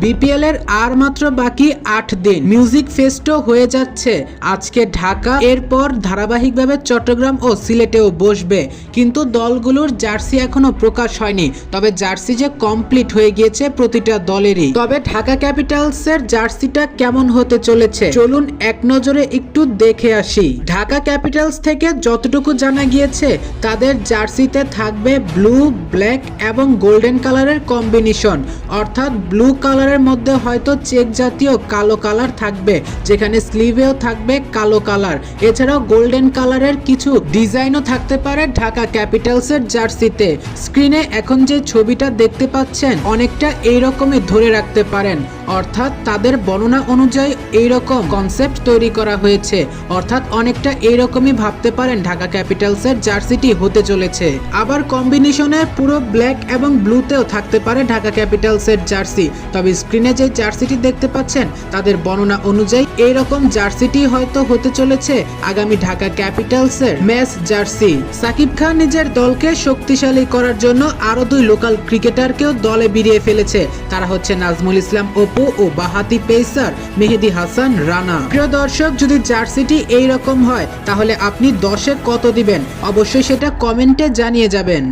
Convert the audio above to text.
BPL এর আর মাত্র বাকি আট দিন মিউজিক ফেস্টও হয়ে যাচ্ছে। আজকে ঢাকা, এরপর ধারাবাহিকভাবে চট্টগ্রাম ও সিলেটেও বসবে। কিন্তু দলগুলোর জার্সি এখনও প্রকাশ হয়নি। তবে জার্সি যে কমপ্লিট হয়ে গিয়েছে প্রতিটা দলেরই। তবে ঢাকা ক্যাপিটালস এর জার্সিটা কেমন হতে চলেছে? চলুন এক নজরে একটু দেখে আসি। ঢাকা ক্যাপিটালস থেকে যতটুকু জানা গিয়েছে, তাদের জার্সিতে থাকবে ব্লু, ব্ল্যাক এবং গোল্ডেন কালারের কম্বিনেশন। অর্থাৎ ব্লু কালারের মধ্যে হয়তো চেক জাতীয় কালো কালার থাকবে, যেখানে স্লিভেও থাকবে কালো কালার। এছাড়াও গোল্ডেন কালারের কিছু ডিজাইনও থাকতে পারে ঢাকা ক্যাপিটালসের জার্সিতে। স্ক্রিনে এখন যে ছবিটা দেখতে পাচ্ছেন, অনেকটা এইরকমই ধরে রাখতে পারেন। অর্থাৎ তাদের বর্ণনা অনুযায়ী এইরকম কনসেপ্ট তৈরি করা হয়েছে। অর্থাৎ অনেকটা এইরকমই ভাবতে পারেন ঢাকা ক্যাপিটালসের জার্সিটি হতে চলেছে। আবার কম্বিনেশনে পুরো ব্ল্যাক এবং ব্লুতেও থাকতে পারে ঢাকা ক্যাপিটালসের জার্সি। তবে স্ক্রিনে যে জার্সিটি দেখতে পাচ্ছেন, তাদের বর্ণনা অনুযায়ী এইরকম জার্সিটি হয়তো হতে চলেছে আগামী ঢাকা ক্যাপিটালসের ম্যাচ জার্সি। সাকিব খান নিজের দলকে শক্তিশালী করার জন্য আরও দুই লোকাল ক্রিকেটারকেও দলে বিরিয়ে ফেলেছে। তারা হচ্ছে নাজমুল ইসলাম অপু ও বাহাতি পেসার মেহেদি হাসান রানা। প্রিয় দর্শক, যদি জার্সিটি এই রকম হয়, তাহলে আপনি দশে কত দিবেন? অবশ্যই সেটা কমেন্টে জানিয়ে যাবেন।